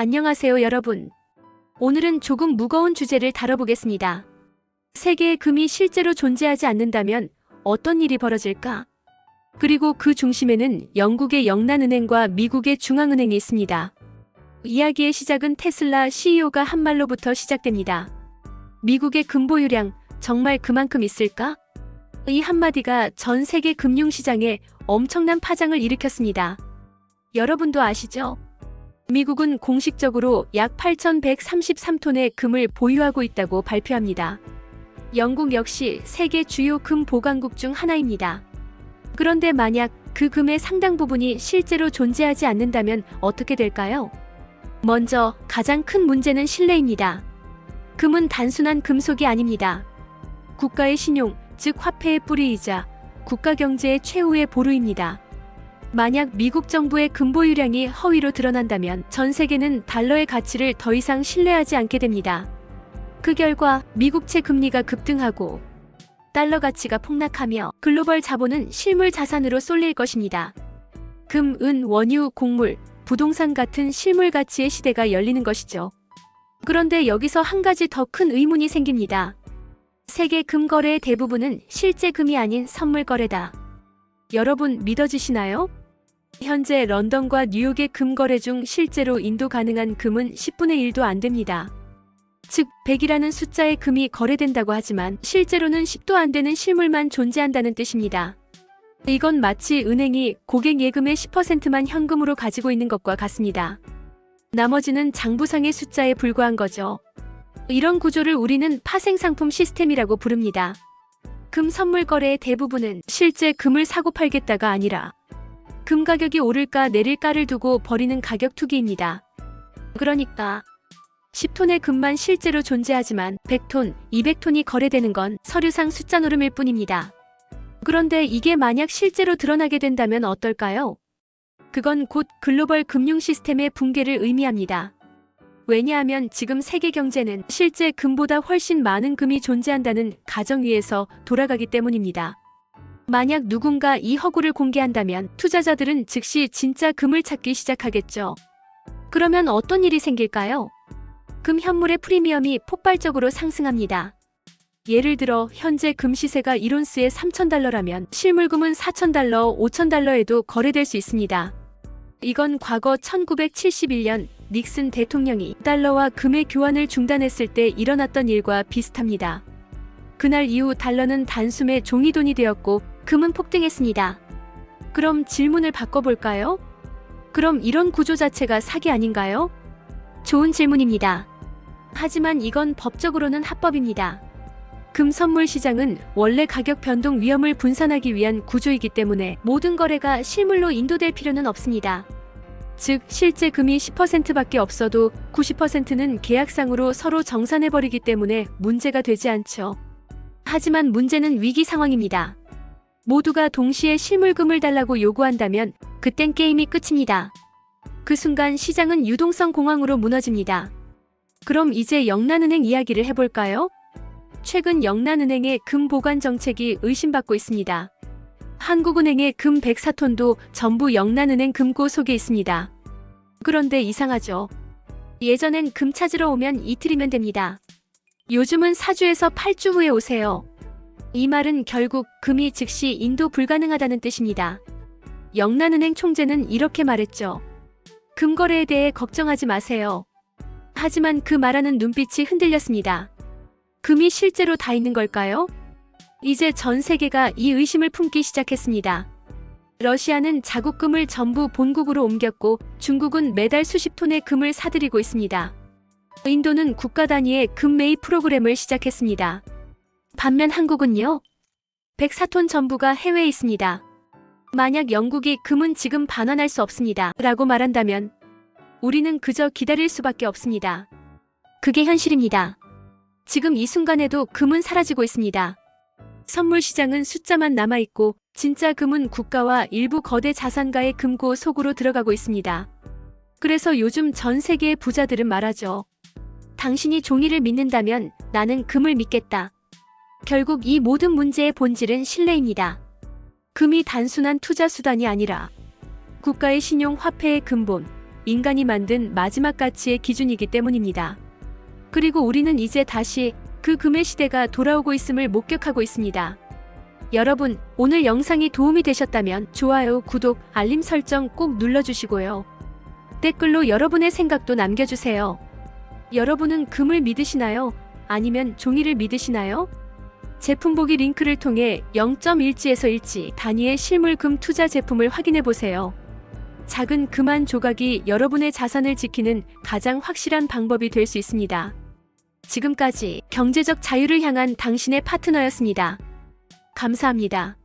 안녕하세요, 여러분. 오늘은 조금 무거운 주제를 다뤄보겠습니다. 세계의 금이 실제로 존재하지 않는다면 어떤 일이 벌어질까? 그리고 그 중심에는 영국의 영란은행과 미국의 중앙은행이 있습니다. 이야기의 시작은 테슬라 CEO가 한 말로부터 시작됩니다. 미국의 금 보유량 정말 그만큼 있을까? 이 한마디가 전 세계 금융시장에 엄청난 파장을 일으켰습니다. 여러분도 아시죠? 미국은 공식적으로 약 8,133톤의 금을 보유하고 있다고 발표합니다. 영국 역시 세계 주요 금 보관국 중 하나입니다. 그런데 만약 그 금의 상당 부분이 실제로 존재하지 않는다면 어떻게 될까요? 먼저 가장 큰 문제는 신뢰입니다. 금은 단순한 금속이 아닙니다. 국가의 신용, 즉 화폐의 뿌리이자 국가 경제의 최후의 보루입니다. 만약 미국 정부의 금보 유량이 허위로 드러난다면 전 세계는 달러의 가치를 더 이상 신뢰하지 않게 됩니다. 그 결과 미국채 금리가 급등하고 달러 가치가 폭락하며 글로벌 자본은 실물 자산으로 쏠릴 것입니다. 금, 은, 원유, 곡물, 부동산 같은 실물 가치의 시대가 열리는 것이죠. 그런데 여기서 한 가지 더 큰 의문이 생깁니다. 세계 금 거래의 대부분은 실제 금이 아닌 선물 거래다. 여러분 믿어지시나요? 현재 런던과 뉴욕의 금 거래 중 실제로 인도 가능한 금은 10분의 1도 안 됩니다. 즉, 100이라는 숫자의 금이 거래된다고 하지만 실제로는 10도 안 되는 실물만 존재한다는 뜻입니다. 이건 마치 은행이 고객 예금의 10%만 현금으로 가지고 있는 것과 같습니다. 나머지는 장부상의 숫자에 불과한 거죠. 이런 구조를 우리는 파생상품 시스템이라고 부릅니다. 금 선물 거래의 대부분은 실제 금을 사고 팔겠다가 아니라 금 가격이 오를까 내릴까를 두고 벌이는 가격 투기입니다. 그러니까 10톤의 금만 실제로 존재하지만 100톤, 200톤이 거래되는 건 서류상 숫자 노름일 뿐입니다. 그런데 이게 만약 실제로 드러나게 된다면 어떨까요? 그건 곧 글로벌 금융 시스템의 붕괴를 의미합니다. 왜냐하면 지금 세계 경제는 실제 금보다 훨씬 많은 금이 존재한다는 가정 위에서 돌아가기 때문입니다. 만약 누군가 이 허구를 공개한다면 투자자들은 즉시 진짜 금을 찾기 시작하겠죠. 그러면 어떤 일이 생길까요? 금 현물의 프리미엄이 폭발적으로 상승합니다. 예를 들어 현재 금 시세가 1온스에 3,000달러라면 실물금은 4,000달러, 5,000달러에도 거래될 수 있습니다. 이건 과거 1971년 닉슨 대통령이 달러와 금의 교환을 중단했을 때 일어났던 일과 비슷합니다. 그날 이후 달러는 단숨에 종이돈이 되었고 금은 폭등했습니다. 그럼 질문을 바꿔볼까요? 그럼 이런 구조 자체가 사기 아닌가요? 좋은 질문입니다. 하지만 이건 법적으로는 합법입니다. 금 선물 시장은 원래 가격 변동 위험을 분산하기 위한 구조이기 때문에 모든 거래가 실물로 인도될 필요는 없습니다. 즉, 실제 금이 10%밖에 없어도 90%는 계약상으로 서로 정산해버리기 때문에 문제가 되지 않죠. 하지만 문제는 위기 상황입니다. 모두가 동시에 실물금을 달라고 요구한다면 그땐 게임이 끝입니다. 그 순간 시장은 유동성 공황으로 무너집니다. 그럼 이제 영란은행 이야기를 해볼까요? 최근 영란은행의 금 보관 정책이 의심받고 있습니다. 한국은행의 금 104톤도 전부 영란은행 금고 속에 있습니다. 그런데 이상하죠. 예전엔 금 찾으러 오면 이틀이면 됩니다. 요즘은 4주에서 8주 후에 오세요. 이 말은 결국 금이 즉시 인도 불가능하다는 뜻입니다. 영란은행 총재는 이렇게 말했죠. 금 거래에 대해 걱정하지 마세요. 하지만 그 말하는 눈빛이 흔들렸습니다. 금이 실제로 다 있는 걸까요? 이제 전 세계가 이 의심을 품기 시작했습니다. 러시아는 자국금을 전부 본국으로 옮겼고 중국은 매달 수십 톤의 금을 사들이고 있습니다. 인도는 국가 단위의 금 매입 프로그램을 시작했습니다. 반면 한국은요? 104톤 전부가 해외에 있습니다. 만약 영국이 금은 지금 반환할 수 없습니다. 라고 말한다면 우리는 그저 기다릴 수밖에 없습니다. 그게 현실입니다. 지금 이 순간에도 금은 사라지고 있습니다. 선물 시장은 숫자만 남아있고 진짜 금은 국가와 일부 거대 자산가의 금고 속으로 들어가고 있습니다. 그래서 요즘 전 세계의 부자들은 말하죠. 당신이 종이를 믿는다면 나는 금을 믿겠다. 결국 이 모든 문제의 본질은 신뢰입니다. 금이 단순한 투자 수단이 아니라 국가의 신용 화폐의 근본, 인간이 만든 마지막 가치의 기준이기 때문입니다. 그리고 우리는 이제 다시 그 금의 시대가 돌아오고 있음을 목격하고 있습니다. 여러분, 오늘 영상이 도움이 되셨다면 좋아요, 구독, 알림 설정 꼭 눌러주시고요. 댓글로 여러분의 생각도 남겨주세요. 여러분은 금을 믿으시나요? 아니면 종이를 믿으시나요? 제품 보기 링크를 통해 0.1지에서 1지 단위의 실물 금 투자 제품을 확인해 보세요. 작은 금한 조각이 여러분의 자산을 지키는 가장 확실한 방법이 될 수 있습니다. 지금까지 경제적 자유를 향한 당신의 파트너였습니다. 감사합니다.